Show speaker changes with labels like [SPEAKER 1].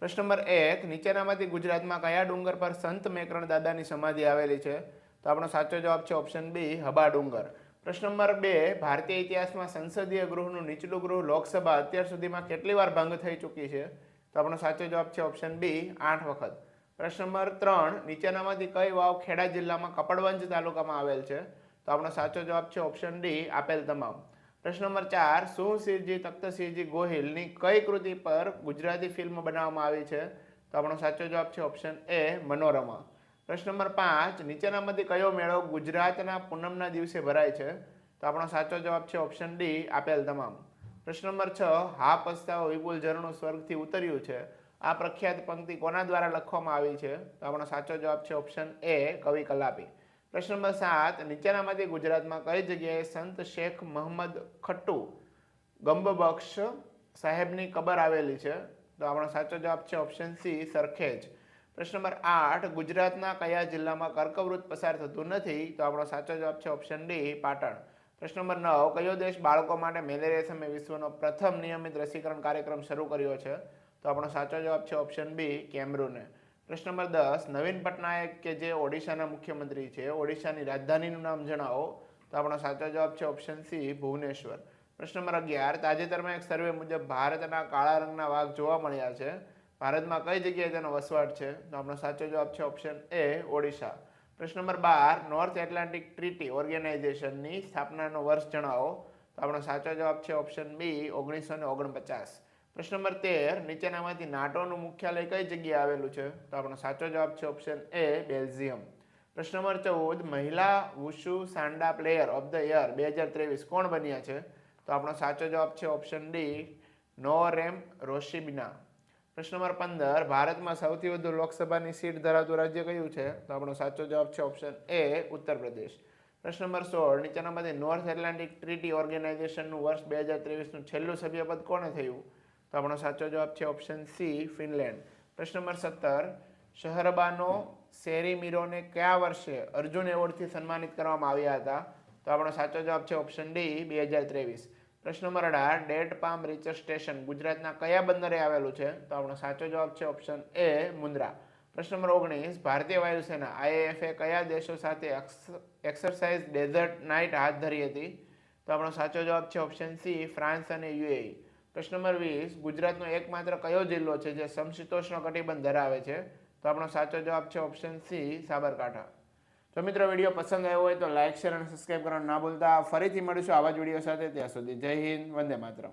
[SPEAKER 1] પ્રશ્ન નંબર એક, નીચેનામાંથી ગુજરાતમાં કયા ડુંગર પર સંત મેકરણ દાદાની સમાધિ આવેલી છે? તો આપણો સાચો જવાબ છે ઓપ્શન બી, હબા ડુંગર. પ્રશ્ન નંબર બે, ભારતીય ઇતિહાસમાં સંસદીય ગૃહનું નીચલું ગૃહ લોકસભા અત્યાર સુધીમાં કેટલી વાર ભંગ થઈ ચૂકી છે? તો આપણો સાચો જવાબ છે ઓપ્શન બી, આઠ વખત. પ્રશ્ન નંબર ત્રણ, નીચેનામાંથી કઈ વાવ ખેડા જિલ્લામાં કપડવંજ તાલુકામાં આવેલ છે? તો આપણો સાચો જવાબ છે ઓપ્શન ડી, આપેલ તમામ. પ્રશ્ન નંબર ચાર સુહસિંહજી તખ્તસિંહજી ગોહિલની કઈ કૃતિ પર ગુજરાતી ફિલ્મ બનાવવામાં આવી છે? તો આપણો સાચો જવાબ છે ઓપ્શન એ મનોરમા. પ્રશ્ન નંબર પાંચ, નીચેનામાંથી કયો મેળો ગુજરાતના પૂનમના દિવસે ભરાય છે? તો આપણો સાચો જવાબ છે ઓપ્શન ડી, આપેલ તમામ. પ્રશ્ન નંબર છ, હા પસ્તાવો વિપુલ ઝરણું સ્વર્ગથી ઉતર્યું છે. આ પ્રખ્યાત પંક્તિ કોના દ્વારા લખવામાં આવી છે? તો આપણો સાચો જવાબ છે ઓપ્શન એ કવિ કલાપી. પ્રશ્ન નંબર સાત નીચેનામાંથી ગુજરાતમાં કઈ જગ્યાએ સંત શેખ મોહમ્મદ ખટ્ટુ ગંબબક્ષ સાહેબની કબર આવેલી છે? તો આપણો સાચો જવાબ છે ઓપ્શન સી સરખેજ. પ્રશ્ન નંબર આઠ, ગુજરાતના કયા જિલ્લામાં કર્કવૃત પસાર થતું નથી? તો આપણો સાચો જવાબ છે ઓપ્શન ડી પાટણ. પ્રશ્ન નંબર નવ, કયો દેશ બાળકો માટે મેલેરિયા સામે વિશ્વનો પ્રથમ નિયમિત રસીકરણ કાર્યક્રમ શરૂ કર્યો છે? તો આપણો સાચો જવાબ છે ઓપ્શન બી કેમરૂને. પ્રશ્ન નંબર દસ, નવીન પટનાયક કે જે ઓડિશાના મુખ્યમંત્રી છે, ઓડિશાની રાજધાનીનું નામ જણાવો, તો આપણો સાચો જવાબ છે ઓપ્શન સી ભુવનેશ્વર. પ્રશ્ન નંબર અગિયાર, તાજેતરમાં એક સર્વે મુજબ ભારતના કાળા રંગના વાઘ જોવા મળ્યા છે. ભારતમાં કઈ જગ્યાએ તેનો વસવાટ છે? તો આપણો સાચો જવાબ છે ઓપ્શન એ ઓડિશા. પ્રશ્ન નંબર બાર નોર્થ એટલાન્ટિક ટ્રીટી ઓર્ગેનાઇઝેશનની સ્થાપનાનો વર્ષ જણાવો. તો આપણો સાચો જવાબ છે ઓપ્શન બી ઓગણીસો ને ઓગણપચાસ. પ્રશ્ન નંબર તેર, નીચેનામાંથી નાટોનું મુખ્યાલય કઈ જગ્યાએ આવેલું છે? તો આપણો સાચો જવાબ છે ઓપ્શન એ બેલ્જિયમ. પ્રશ્ન નંબર ચૌદ, મહિલા wushu sanda player of the year બે હજાર ત્રેવીસ કોણ બન્યા છે? તો આપણો સાચો જવાબ છે ઓપ્શન ડી નોરેમ રોશિબના. પ્રશ્ન નંબર પંદર, ભારતમાં સૌથી વધુ લોકસભાની સીટ ધરાવતું રાજ્ય કયું છે? તો આપણો સાચો જવાબ છે ઓપ્શન એ ઉત્તર પ્રદેશ. પ્રશ્ન નંબર સોળ, નીચેનામાંથી નોર્થ એટલાન્ટિક ટ્રીટી ઓર્ગેનાઇઝેશનનું વર્ષ બે હજાર ત્રેવીસનું છેલ્લું સભ્યપદ કોણે થયું? તો આપણો સાચો જવાબ છે ઓપ્શન સી ફિનલેન્ડ પ્રશ્ન નંબર સત્તર, શહરબાનો શેરી મીરોને કયા વર્ષે અર્જુન એવોર્ડથી સન્માનિત કરવામાં આવ્યા હતા? તો આપણો સાચો જવાબ છે ઓપ્શન ડી બે હજાર ત્રેવીસ. પ્રશ્ન નંબર અઢાર, ડેટ પામ રિસર્ચ સ્ટેશન ગુજરાતના કયા બંદરે આવેલું છે? તો આપણો સાચો જવાબ છે ઓપ્શન એ મુન્દ્રા. પ્રશ્ન નંબર ઓગણીસ, ભારતીય વાયુસેના, આઈએએફએ કયા દેશો સાથે એક્સરસાઇઝ ડેઝર્ટ નાઇટ હાથ ધરી હતી? તો આપણો સાચો જવાબ છે ઓપ્શન સી ફ્રાન્સ અને યુએઈ. પ્રશ્ન નંબર વીસ, ગુજરાતનો એકમાત્ર કયો જિલ્લો છે જે સમશીતોષ્ણ કટિબંધ ધરાવે છે? તો આપણો સાચો જવાબ છે ઓપ્શન સી સાબરકાંઠા. જો મિત્રો, વીડિયો પસંદ આવ્યો હોય તો લાઇક શેર અને સબસ્ક્રાઇબ કરવાનું ના ભૂલતા. ફરીથી મળીશું આવા જ વીડિયો સાથે. ત્યાં સુધી જય હિન્દ, વંદે માતરમ.